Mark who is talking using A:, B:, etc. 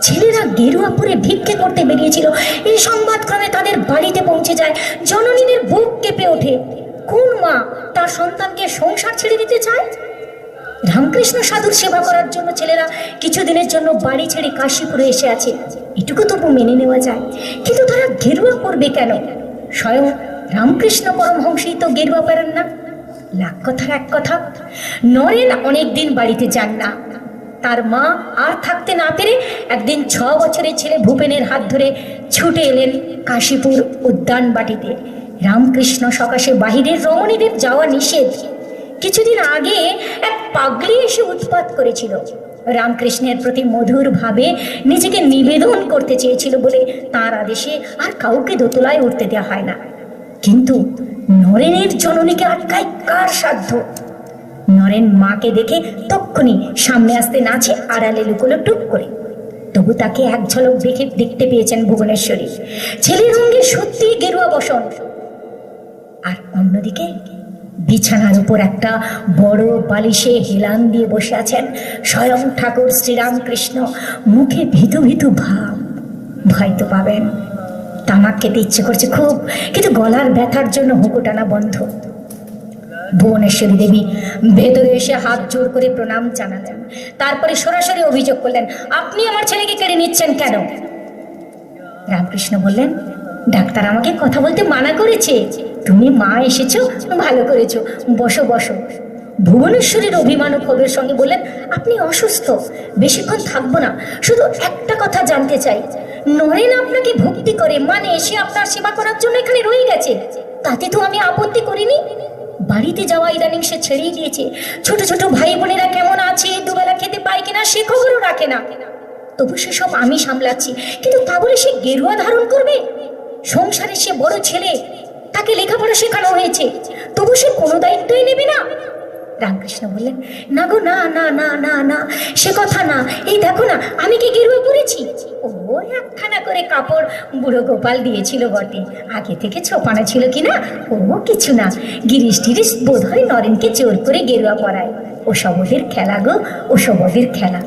A: ছেলেরা গেরুয়া পরে ভিক্ষে করতে বেরিয়েছিল। এই সংবাদ ক্রমে তাদের বাড়িতে পৌঁছে যায়। জননীদের বুক কেঁপে ওঠে। কোন মা তার সন্তানকে সংসার ছেড়ে দিতে চায়? রামকৃষ্ণ সাধুর সেবা করার জন্য ছেলেরা কিছুদিনের জন্য বাড়ি ছেড়ে কাশীপুরে এসে আছে। এটুকু তবু মেনে নেওয়া যায়। কিন্তু তারা গেরুয়া পরবে কেন? স্বয়ং রামকৃষ্ণ পরমহংসেই তো গেরুয়া পরেন না। লাখ কথার এক কথা। নরেন অনেকদিন বাড়িতে যান না। তার মা আর থাকতে না পেরে একদিন ছ বছরের ছেলে ভূপেনের হাত ধরে ছুটে এলেন কাশীপুর উদ্যান বাটিতে। রামকৃষ্ণ সকাশে বাহিরের রমণীদের যাওয়া নিষেধ। কিছুদিন আগে এক পাগলি এসে উৎপাত করেছিল। রামকৃষ্ণের প্রতি মধুর ভাবে নিজেকে নিবেদন করতে চেয়েছিল বলে তার আদেশে আর কাউকে দোতলায় উঠতে দেওয়া হয় না। কিন্তু নরেনের জননীকে আটকায় কার সাধ্য? নরেন মাকে দেখে তক্ষুনি সামনে আসতে নাচে আড়ালে লুকোলো টুক করে। তবু তাকে এক ঝলক দেখে দেখতে পেয়েছেন ভুবনেশ্বরী। ছেলের রঙে সত্যি গেরুয়া বসন। আর অন্যদিকে বিছানার উপর একটা বড় বালিশে হেলান দিয়ে বসে আছেন স্বয়ং ঠাকুর শ্রীরামকৃষ্ণ। মুখে ভীতু ভীতু ভাব। ভয় তো পাবেন। তামাক খেতে ইচ্ছে করছে খুব, কিন্তু গলার ব্যথার জন্য হুকো টানা বন্ধ। ভুবনেশ্বরী দেবী। ভেতরে এসে হাত জোর করে প্রণাম জানালেন। তারপরে সরাসরি অভিযোগ করলেন, আপনি আমার ছেলেকে কেড়ে নিচ্ছেন কেন? রামকৃষ্ণ বললেন, ডাক্তার আমাকে কথা বলতে মানা করেছে। তুমি মা এসেছ, ভালো করেছ। বসো বসো। ভুবনেশ্বরীর অভিমান ক্ষোভের সঙ্গে বললেন, আপনি অসুস্থ, বেশিক্ষণ থাকব না। শুধু একটা কথা জানতে চাই। নরেন আপনাকে ভক্তি করে মানে এসে আপনার সেবা করার জন্য এখানে রয়ে গেছে। তাতে তো আমি আপত্তি করিনি। বাড়িতে যাওয়া ইদানিং সে ছেড়েই দিয়েছে। ছোট ছোট ভাই বোনেরা কেমন আছে? দুবেলা খেতে পায় কিনা সে খবরও রাখে না। তবু সেসব আমি সামলাচ্ছি। কিন্তু তা বলে সে গেরুয়া ধারণ করবে? সংসারে সে বড় ছেলে, তাকে লেখাপড়া শেখানো হয়েছে। তবু সে কোনো দায়িত্বই নেবে না। রামকৃষ্ণ বললেন, না গো, না না না না না, সে কথা না। এই দেখো না, আমি কি গেরুয়া পরেছি ও একখানা করে কাপড় বুড়ো গোপাল দিয়েছিল বটে। আগে থেকে ছোপানো ছিল কি না? ও কিছু না। গিরিশ টিরিশ বোধ হয় নরেনকে জোর করে গেরুয়া পড়ায় ও সবদের খেলা গো, ও সবদের খেলা।